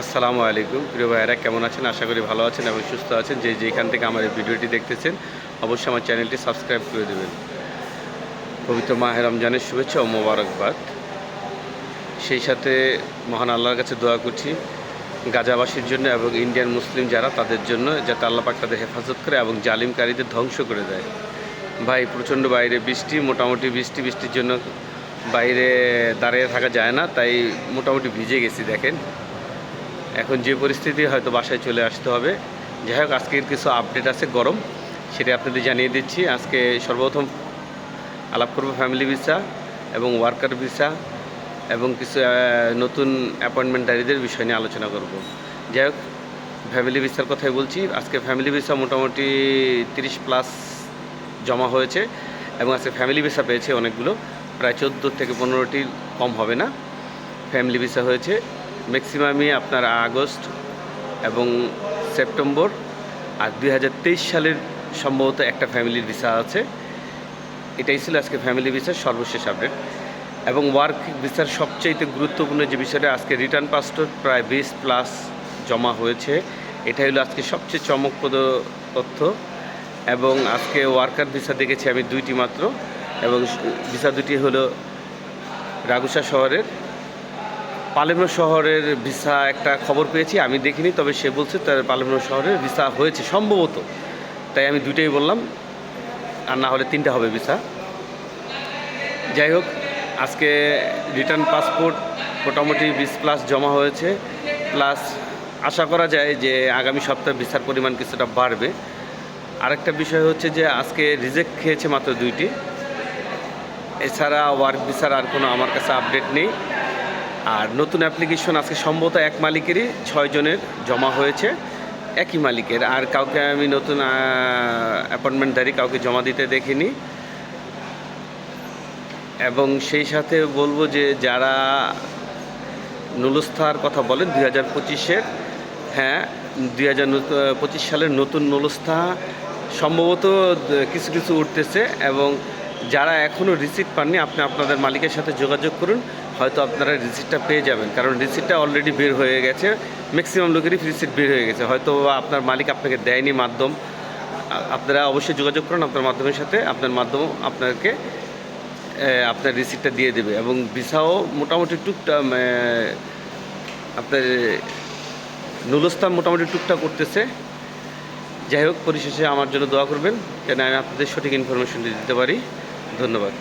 আসসালামু আলাইকুম। প্রিয় ভাইয়েরা, কেমন আছেন? আশা করি ভালো আছেন এবং সুস্থ আছেন। যে যেখান থেকে আমার এই ভিডিওটি দেখতেছেন, অবশ্যই আমার চ্যানেলটি সাবস্ক্রাইব করে দেবেন। পবিত্র মাহে রমজানের শুভেচ্ছা ও মোবারকবাদ। সেই সাথে মহান আল্লাহর কাছে দোয়া করছি গাজাবাসীর জন্য এবং ইন্ডিয়ান মুসলিম যারা, তাদের জন্য যাতে আল্লাহ পাক তাদের হেফাজত করে এবং জালিমকারীদের ধ্বংস করে দেয়। ভাই, প্রচণ্ড বাইরে বৃষ্টি, মোটামুটি বৃষ্টি, বৃষ্টির জন্য বাইরে দাঁড়িয়ে থাকা যায় না, তাই মোটামুটি ভিজে গেছি, দেখেন। এখন যে পরিস্থিতি হয়তো বাসায় চলে আসতে হবে। যাই হোক, আজকের কিছু আপডেট আছে, গরম। সেটা আপনাদের জানিয়ে দিচ্ছি। আজকে সর্বপ্রথম আলাপ করব ফ্যামিলি ভিসা এবং ওয়ার্কার ভিসা এবং কিছু নতুন অ্যাপয়েন্টমেন্টদারীদের বিষয় নিয়ে আলোচনা করব। যাই হোক ফ্যামিলি ভিসার কথাই বলছি। আজকে ফ্যামিলি ভিসা মোটামুটি তিরিশ প্লাস জমা হয়েছে এবং আজকে ফ্যামিলি ভিসা পেয়েছে অনেকগুলো। প্রায় চোদ্দ থেকে পনেরোটি কম হবে না। ফ্যামিলি ভিসা হয়েছে। ম্যাক্সিমামই আপনার আগস্ট এবং সেপ্টেম্বর। আর দুই হাজার তেইশ সালের সম্ভবত একটা ফ্যামিলির ভিসা আছে। এটাই ছিল আজকে ফ্যামিলি ভিসার সর্বশেষ আপডেট এবং ওয়ার্ক ভিসার সবচাইতে গুরুত্বপূর্ণ যে বিষয়টা, আজকে রিটার্ন পাসপোর্ট প্রায় বিশ প্লাস জমা হয়েছে। এটাই হলো আজকে সবচেয়ে চমকপ্রদ তথ্য। এবং আজকে ওয়ার্কার ভিসা দেখেছি আমি দুইটি মাত্র। এবং ভিসা দুটি হলো রাগুসা শহরের পালেমো শহরের ভিসা একটা খবর পেয়েছি, আমি দেখিনি, তবে সে বলছে তার পালেমো শহরের ভিসা হয়েছে, সম্ভবত। তাই আমি দুইটাই বললাম, আর না হলে তিনটা হবে ভিসা। যাই হোক, আজকে রিটার্ন পাসপোর্ট মোটামুটি বিশ প্লাস জমা হয়েছে, প্লাস আশা করা যায় যে আগামী সপ্তাহে ভিসার পরিমাণ কিছুটা বাড়বে। আরেকটা বিষয় হচ্ছে যে আজকে রিজেক্ট খেয়েছে মাত্র দুইটি। এছাড়া ওয়ার্ক ভিসার আর কোনো আমার কাছে আপডেট নেই। আর নতুন অ্যাপ্লিকেশন আজকে সম্ভবত এক মালিকেরই ছয় জনের জমা হয়েছে, একই মালিকের। আর কাউকে আমি নতুন অ্যাপয়েন্টমেন্টদারি কাউকে জমা দিতে দেখিনি। এবং সেই সাথে বলব যে যারা নুলস্থার কথা বলেন, দুই হাজার পঁচিশের হ্যাঁ দুই হাজার পঁচিশ সালের নতুন নুলস্থা সম্ভবত কিছু কিছু উঠতেছে এবং যারা এখনও রিসিট পাননি, আপনি আপনাদের মালিকের সাথে যোগাযোগ করুন। হয়তো আপনারা রিসিটটা পেয়ে যাবেন। কারণ রিসিটটা অলরেডি বের হয়ে গেছে। ম্যাক্সিমাম লোকেরই রিসিট বের হয়ে গেছে। হয়তো আপনার মালিক আপনাকে দেয়নি মাধ্যম। আপনারা অবশ্যই যোগাযোগ করুন আপনার মাধ্যমের সাথে। আপনার মাধ্যম আপনাকে আপনার রিসিপ্টটা দিয়ে দেবে। এবং ভিসাও মোটামুটি টুকটা আপনার নুলস্থান মোটামুটি টুকটা করতেছে। যাই হোক, পরিশেষে আমার জন্য দোয়া করবেন। যেন আমি আপনাদের সঠিক ইনফরমেশন দিতে পারি। ধন্যবাদ।